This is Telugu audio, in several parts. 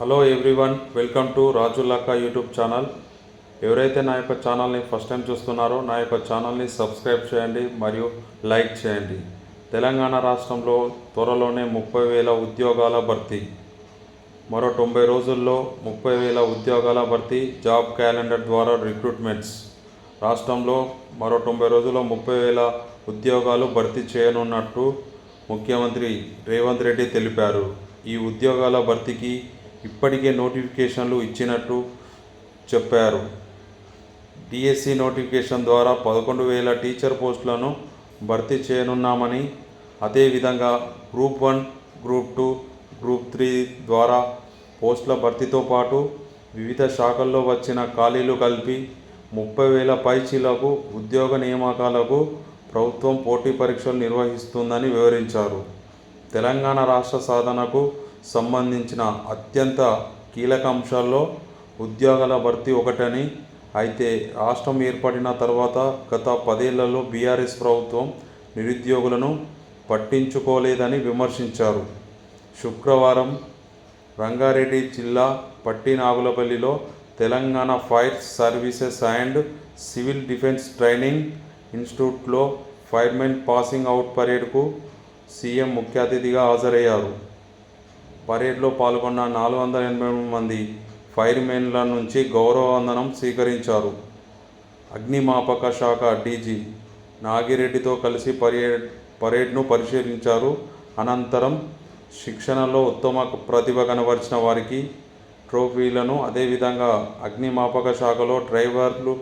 హలో ఎవ్రీవన్ వెల్కమ్ టు రాజుల్లాకా యూట్యూబ్ ఛానల్ ఎవరైతే నా యొక్క ఛానల్ని ఫస్ట్ టైం చూస్తున్నారో నా యొక్క ఛానల్ని సబ్స్క్రైబ్ చేయండి మరియు లైక్ చేయండి. తెలంగాణ రాష్ట్రంలో త్వరలోనే ముప్పై వేల ఉద్యోగాల భర్తీ. మరో తొంభై రోజుల్లో ముప్పై వేల ఉద్యోగాల భర్తీ జాబ్ క్యాలెండర్ ద్వారా రిక్రూట్మెంట్స్ రాష్ట్రంలో మరో తొంభై రోజుల్లో ముప్పై వేల ఉద్యోగాలు భర్తీ చేయనున్నట్టు ముఖ్యమంత్రి రేవంత్ రెడ్డి తెలిపారు. ఈ ఉద్యోగాల భర్తీకి ఇప్పటికే నోటిఫికేషన్లు ఇచ్చినట్టు చెప్పారు. డిఎస్సి నోటిఫికేషన్ ద్వారా పదకొండు వేల టీచర్ పోస్టులను భర్తీ చేయనున్నామని అదేవిధంగా group one group two group three ద్వారా పోస్టుల భర్తీతో పాటు వివిధ శాఖల్లో వచ్చిన ఖాళీలు కలిపి ముప్పై వేల పైచీలకు ఉద్యోగ నియామకాలకు ప్రభుత్వం పోటీ పరీక్షలు నిర్వహిస్తుందని వివరించారు. తెలంగాణ రాష్ట్ర సాధనకు సంబంధించిన అత్యంత కీలక అంశాల్లో ఉద్యోగాల భర్తీ ఒకటని అయితే రాష్ట్రం ఏర్పడిన తర్వాత గత పదేళ్ళలో బీఆర్ఎస్ ప్రభుత్వం నిరుద్యోగులను పట్టించుకోలేదని విమర్శించారు. శుక్రవారం రంగారెడ్డి జిల్లా పట్టినాగులపల్లిలో Telangana fire services and civil defence training ఇన్స్టిట్యూట్లో ఫైర్మెన్ పాసింగ్ అవుట్ పరేడ్కు సీఎం ముఖ్య అతిథిగా హాజరయ్యారు. పరేడ్లో పాల్గొన్న నాలుగు వందల ఎనభై మూడు మంది ఫైర్మెన్ల నుంచి గౌరవ వందనం స్వీకరించారు. అగ్నిమాపక శాఖ డీజీ నాగిరెడ్డితో కలిసి పరేడ్ పరేడ్ను పరిశీలించారు. అనంతరం శిక్షణలో ఉత్తమ ప్రతిభ కనబరిచిన వారికి ట్రోఫీలను అదేవిధంగా అగ్నిమాపక శాఖలో డ్రైవర్లు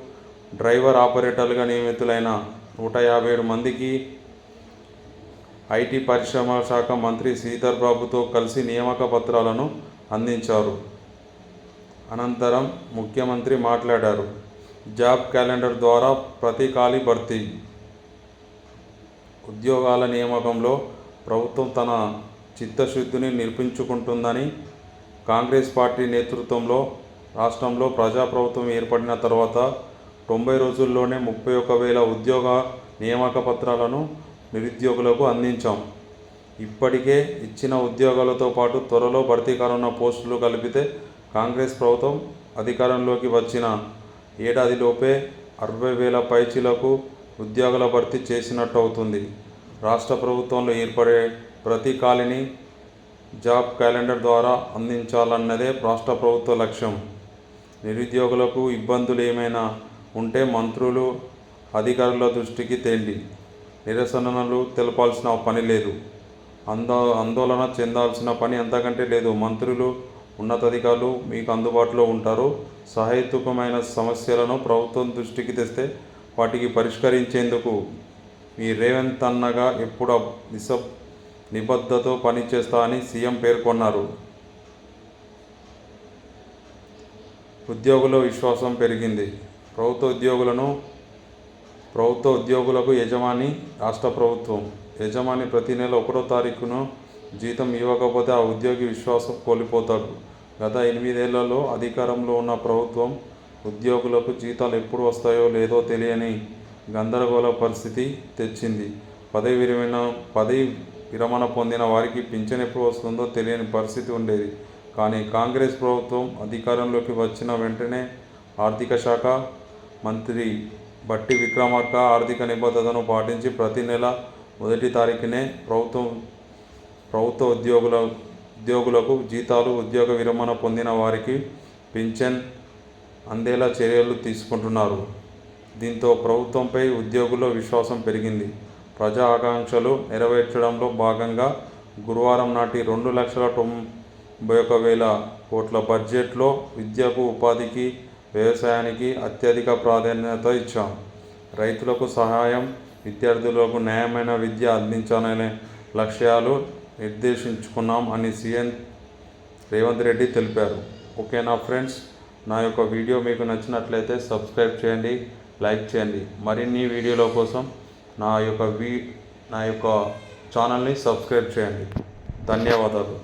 డ్రైవర్ ఆపరేటర్లుగా నియమితులైన నూట యాభై ఏడు మందికి ఐటీ పరిశ్రమ శాఖ మంత్రి శ్రీధర్ బాబుతో కలిసి నియామక పత్రాలను అందించారు. అనంతరం ముఖ్యమంత్రి మాట్లాడారు. జాబ్ క్యాలెండర్ ద్వారా ప్రతి ఖాళీ భర్తీ ఉద్యోగాల నియామకంలో ప్రభుత్వం తన చిత్తశుద్ధిని నిర్పించుకుంటుందని కాంగ్రెస్ పార్టీ నేతృత్వంలో రాష్ట్రంలో ప్రజాప్రభుత్వం ఏర్పడిన తర్వాత తొంభై రోజుల్లోనే ముప్పై ఒక వేల ఉద్యోగ నియామక పత్రాలను నిరుద్యోగులకు అందించాం. ఇప్పటికే ఇచ్చిన ఉద్యోగాలతో పాటు త్వరలో భర్తీ కానున్న పోస్టులు కలిపితే కాంగ్రెస్ ప్రభుత్వం అధికారంలోకి వచ్చిన ఏడాదిలోపే అరవై వేల పైచీలకు ఉద్యోగాల భర్తీ చేసినట్టు అవుతుంది రాష్ట్ర ప్రభుత్వంలో ఏర్పడే ప్రతి ఖాళీని జాబ్ క్యాలెండర్ ద్వారా అందించాలన్నదే రాష్ట్ర ప్రభుత్వ లక్ష్యం. నిరుద్యోగులకు ఇబ్బందులు ఏమైనా ఉంటే మంత్రులు అధికారుల దృష్టికి తేండి. నిరసనలు తెలపాల్సిన పని లేదు. అంద ఆందోళన చెందాల్సిన పని అంతకంటే లేదు. మంత్రులు ఉన్నతాధికారులు మీకు అందుబాటులో ఉంటారు. సహేతుకమైన సమస్యలను ప్రభుత్వం దృష్టికి తెస్తే వాటికి పరిష్కరించేందుకు మీ రేవంత్ అన్నగా ఎప్పుడు నిస నిబద్ధతో పనిచేస్తా అని సీఎం పేర్కొన్నారు. ఉద్యోగుల విశ్వాసం పెరిగింది. ప్రభుత్వ ఉద్యోగులను ప్రభుత్వ ఉద్యోగులకు యజమాని రాష్ట్ర ప్రభుత్వం. యజమాని ప్రతి నెల ఒకటో తారీఖును జీతం ఇవ్వకపోతే ఆ ఉద్యోగి విశ్వాసం కోల్పోతాడు. గత ఎనిమిదేళ్ళలో అధికారంలో ఉన్న ప్రభుత్వం ఉద్యోగులకు జీతాలు ఎప్పుడు వస్తాయో లేదో తెలియని గందరగోళ పరిస్థితి తెచ్చింది. పదవి విరమణ పదవి విరమణ పొందిన వారికి పింఛన్ ఎప్పుడు వస్తుందో తెలియని పరిస్థితి ఉండేది. కానీ కాంగ్రెస్ ప్రభుత్వం అధికారంలోకి వచ్చిన వెంటనే ఆర్థిక శాఖ మంత్రి బట్టి విక్రమార్క ఆర్థిక నిబద్ధతను పాటించి ప్రతి నెల మొదటి తారీఖునే ప్రభుత్వం ప్రభుత్వ ఉద్యోగుల ఉద్యోగులకు జీతాలు ఉద్యోగ విరమణ పొందిన వారికి పింఛన్ అందేలా చర్యలు తీసుకుంటున్నారు. దీంతో ప్రభుత్వంపై ఉద్యోగుల్లో విశ్వాసం పెరిగింది. ప్రజా ఆకాంక్షలు నెరవేర్చడంలో భాగంగా గురువారం నాటి రెండు లక్షల తొంభై ఒక వేల కోట్ల బడ్జెట్లో విద్యకు ఉపాధికి వ్యవసాయానికి అత్యధిక ప్రాధాన్యత ఇచ్చాం. రైతులకు సహాయం విద్యార్థులకు న్యాయమైన విద్య అందించాలనే లక్ష్యాలు నిర్దేశించుకున్నాం అని సీఎం రేవంత్ రెడ్డి తెలిపారు. ఓకేనా ఫ్రెండ్స్? నా యొక్క వీడియో మీకు నచ్చినట్లయితే సబ్స్క్రైబ్ చేయండి లైక్ చేయండి. మరిన్ని వీడియోల కోసం నా యొక్క వీ నా యొక్క ఛానల్ని సబ్స్క్రైబ్ చేయండి. ధన్యవాదాలు.